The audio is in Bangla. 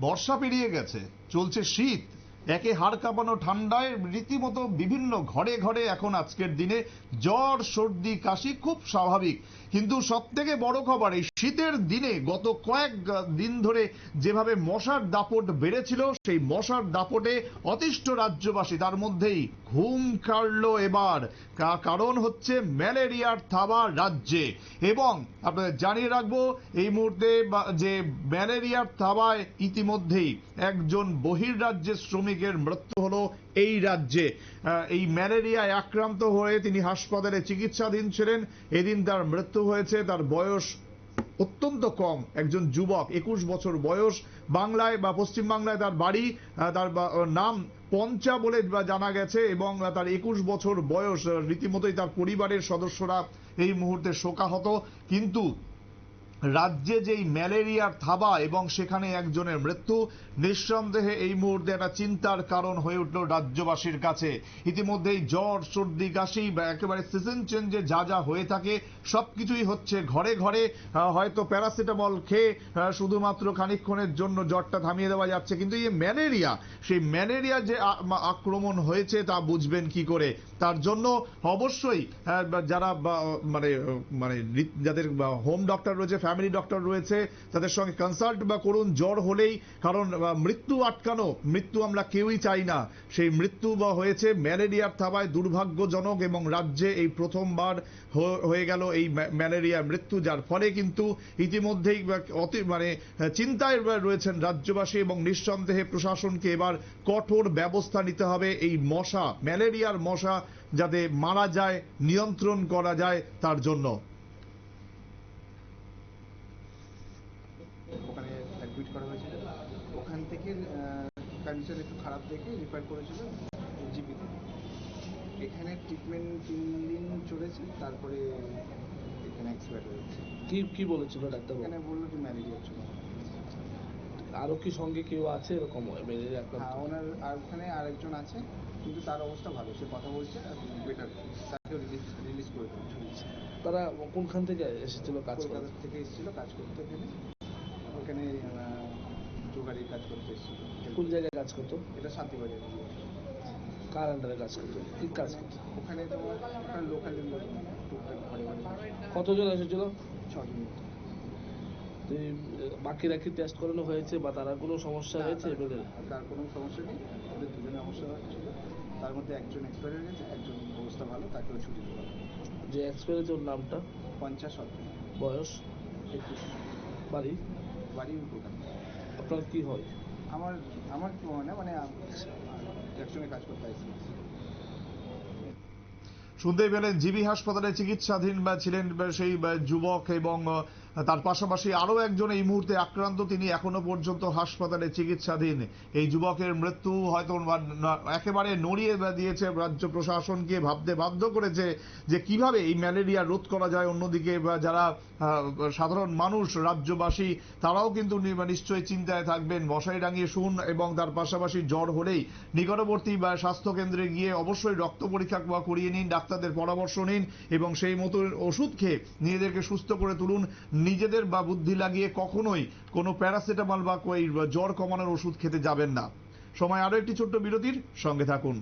বর্ষা পেরিয়ে গেছে, চলছে শীত। একে হাড় কাঁপানো ঠান্ডায় রীতিমতো বিভিন্ন ঘরে ঘরে এখন আজকের দিনে জ্বর, সর্দি, কাশি খুব স্বাভাবিক। কিন্তু সব থেকে বড় খবর, এই শীতের দিনে গত কয়েক দিন ধরে যেভাবে মশার দাপট বেড়েছিল, সেই মশার দাপটে অতিষ্ঠ রাজ্যবাসী, তার মধ্যেই ঘুম কাড়লো এবার। কারণ হচ্ছে ম্যালেরিয়ার থাবা রাজ্যে। এবং আপনাদের জানিয়ে রাখব, এই মুহূর্তে যে ম্যালেরিয়ার থাবায় ইতিমধ্যেই একজন বহির্রাজ্যের শ্রমিকের মৃত্যু হলো এই রাজ্যে। এই ম্যালেরিয়ায় আক্রান্ত হয়ে তিনি হাসপাতালে চিকিৎসাধীন ছিলেন। এদিন তার মৃত্যু হয়েছে, তার বয়স অত্যন্ত কম, একজন যুবক, একুশ বছর বয়স। বাংলায় বা পশ্চিম বাংলায় তার বাড়ি তার নাম পঞ্চা বলে জানা গেছে এবং তার একুশ বছর বয়স, রীতিমতোই তার পরিবারের সদস্যরা এই মুহূর্তে শোকাহত। কিন্তু রাজ্যে যেই ম্যালেরিয়ার থাবা এবং সেখানে একজনের মৃত্যু, নিঃসন্দেহে এই মুহূর্তে একটা চিন্তার কারণ হয়ে উঠল রাজ্যবাসীর কাছে। ইতিমধ্যেই জ্বর, সর্দি, কাশি বা একেবারে সিজন চেঞ্জে যা যা হয়ে থাকে, সবকিছুই হচ্ছে ঘরে ঘরে। হয়তো প্যারাসিটামল খেয়ে শুধুমাত্র খানিকক্ষণের জন্য জ্বরটা থামিয়ে দেওয়া যাচ্ছে। কিন্তু এই ম্যালেরিয়া, সেই ম্যালেরিয়া যে আক্রমণ হয়েছে তা বুঝবেন কি করে? তার জন্য অবশ্যই যারা মানে মানে যাদের হোম ডক্টর রয়েছে ফ্যামিলি ডক্টর রয়েছে, তাদের সঙ্গে কনসাল্ট বা করুন, জ্বর হলেই, কারণ মৃত্যু আটকানো, মৃত্যু আমরা কেউই চাই না। সেই মৃত্যু বা হয়েছে ম্যালেরিয়ার থাবায় দুর্ভাগ্যজনক এবং রাজ্যে এই প্রথমবার হয়ে গেল এই ম্যা- ম্যালেরিয়া মৃত্যু, যার ফলে কিন্তু ইতিমধ্যেই অতি মানে চিন্তায় রয়েছেন রাজ্যবাসী এবং নিঃসন্দেহে প্রশাসনকে এবার কঠোর ব্যবস্থা নিতে হবে। এই মশা, ম্যালেরিয়ার মশা যাতে মারা যায়, নিয়ন্ত্রণ করা যায় তার জন্য। অ্যাডমিট করা হয়েছিল। ওখান থেকে কন্ডিশন একটু খারাপ দেখে রিফার করেছিল জিপিতে এখানে ট্রিটমেন্ট তিন দিন চলেছে তারপরে এখানে এক্সপায়ার হয়েছে। কি কি বলেছিল ডাক্তারবাবু? এখানে বলল যে ম্যালেরিয়া ছিল আরও কি সঙ্গে কেউ আছে এরকম ম্যালেরিয়া হ্যাঁ ওনার আর ওখানে আরেকজন আছে কিন্তু তার অবস্থা ভালো সে কথা বলছে আর বেটার তাকে রিলিজ রিলিজ করে দিচ্ছে তারা কোনখান থেকে এসেছিল কাজ কলকাতা থেকে এসেছিল কাজ করতে এখানে ওখানে জোগাড়ির কাজ করতে এসেছিল। কোন জায়গায় কাজ করতো? এটা শান্তিবাজার। কার আন্ডারে কাজ করতো? কি কাজ করতো? ওখানে তোমার ওখানে লোকালি কতজন এসেছিল? ছজন। বাকিরা কি টেস্ট করানো হয়েছে বা তারা কোনো সমস্যা হয়েছে তার কোনো সমস্যা নেই। ওদের দুজনের অবস্থা ছিল। তার মধ্যে একজন এক্সপায়ার হয়ে গেছে একজন অবস্থা ভালো তাকেও ছুটি দেওয়া। যে এক্সপায়ার ওর নামটা? পঞ্চাশ বয়স? একুশ। বাড়ি? বাড়ি ওখানে আপনার কি হয়? আমার আমার কি হয় না মানে একসঙ্গে কাজ করতে আসছি শুনতেই পেলেন জিবি হাসপাতালে চিকিৎসাধীন বা ছিলেন সেই যুবক এবং তার পাশাপাশি আরও একজন এই মুহূর্তে আক্রান্ত, তিনি এখনও পর্যন্ত হাসপাতালে চিকিৎসাধীন। এই যুবকের মৃত্যু হয়তো একেবারে নড়িয়ে দিয়েছে রাজ্য প্রশাসনকে, ভাবতে বাধ্য করেছে যে কীভাবে এই ম্যালেরিয়া রোধ করা যায়। অন্যদিকে যারা সাধারণ মানুষ, রাজ্যবাসী, তারাও কিন্তু নিশ্চয়ই চিন্তায় থাকবেন। মশাই ডাঙিয়ে শুন এবং তার পাশাপাশি জ্বর হলেই নিকটবর্তী, বা স্বাস্থ্য কেন্দ্রে গিয়ে অবশ্যই রক্ত পরীক্ষা করিয়ে নিন, ডাক্তারদের পরামর্শ নিন এবং সেই মতো ওষুধ খেয়ে নিজেদেরকে সুস্থ করে তুলুন। নিজেদের বা বুদ্ধি লাগিয়ে কখনোই কোনো প্যারাসিটামল বা জ্বর কমানোর ওষুধ খেতে যাবেন না। সময় আরও একটি ছোট্ট বিরতির সঙ্গে থাকুন।